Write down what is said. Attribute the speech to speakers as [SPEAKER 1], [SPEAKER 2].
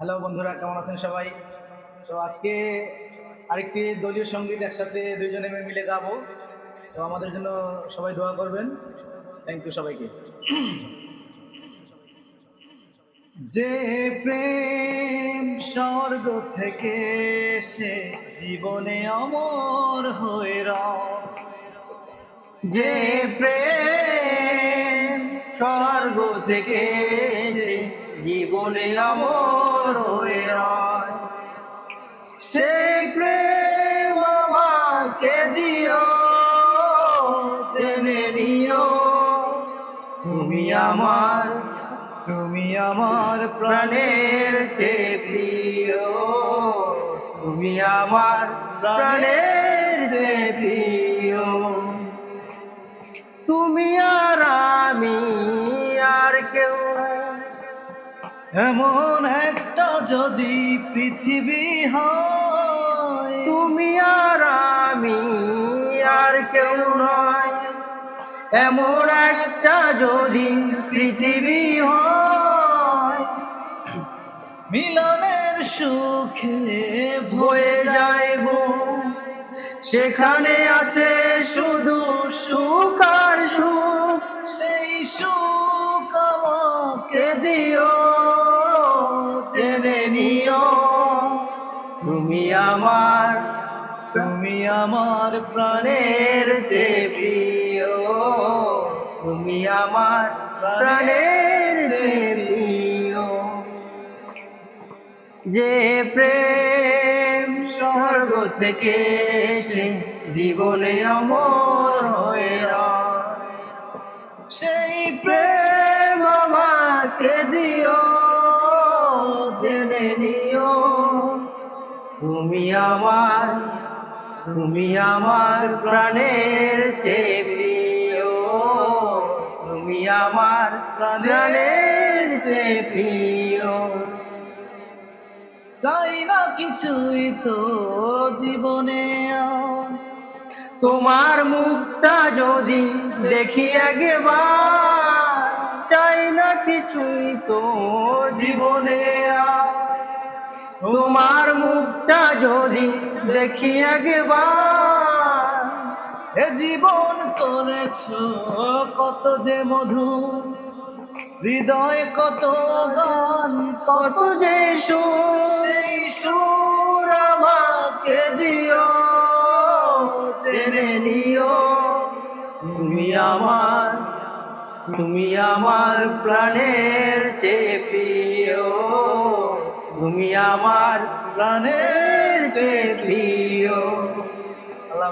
[SPEAKER 1] Hello বন্ধুরা, কেমন আছেন সবাই? তো আজকে আরেকটি দলীয় সংগীত একসাথে দুইজনে মিলে গাবো। তো আমাদের জন্য সবাই দোয়া করবেন। থ্যাংক ইউ সবাইকে। যে প্রেম স্বর্গ থেকে সে জীবনে অমর হয়ে যে প্রেম স্বর্গ থেকে এসে জীবনে অমর আমাকে দিও, জেনে নিও। তুমি আমার তুমি আমার প্রাণের চেয়ে প্রিয়। তুমি আমার প্রাণের চেয়ে প্রিয়। তুমি আর আমি আর কেউ। এমন একটা যদি পৃথিবী হয় কেউ নয়। এমন একটা যদি পৃথিবী হয়, মিলনের সুখে বয়ে যায় বুক সেখানে আছে শুধু সুখ আর সুখ, সেই সুখ আমাকে দিও, জেনে নিও। তুমি আমার তুমি আমার প্রাণের যে প্রিয়। তুমি আমার প্রাণের যে প্রিয়। যে প্রেম স্বর্গ থেকে এসে জীবনে অমর হয়ে সেই প্রেম আমাকে দিও, জেনে নিও। তুমি আমার তুমি আমার প্রাণের চেয়ে প্রিয়। তুমি আমার প্রাণের চেয়ে প্রিয়। চাই না কিছুই তো জীবনে। তোমার মুখটা যদি দেখি একবার, চাই না কিছুই তো জীবনে। আর। তোমার মুখটা যদি দেখি একবার, এ জীবন করেছ কত যে মধু, হৃদয় কত গান কত যে সুর আমাকে দিও, জেনে নিও, তুমি আমার তুমি আমার প্রাণের প্রিয়। তুমি আমার প্রাণের চেয়ে প্রিয়। আল্লাহ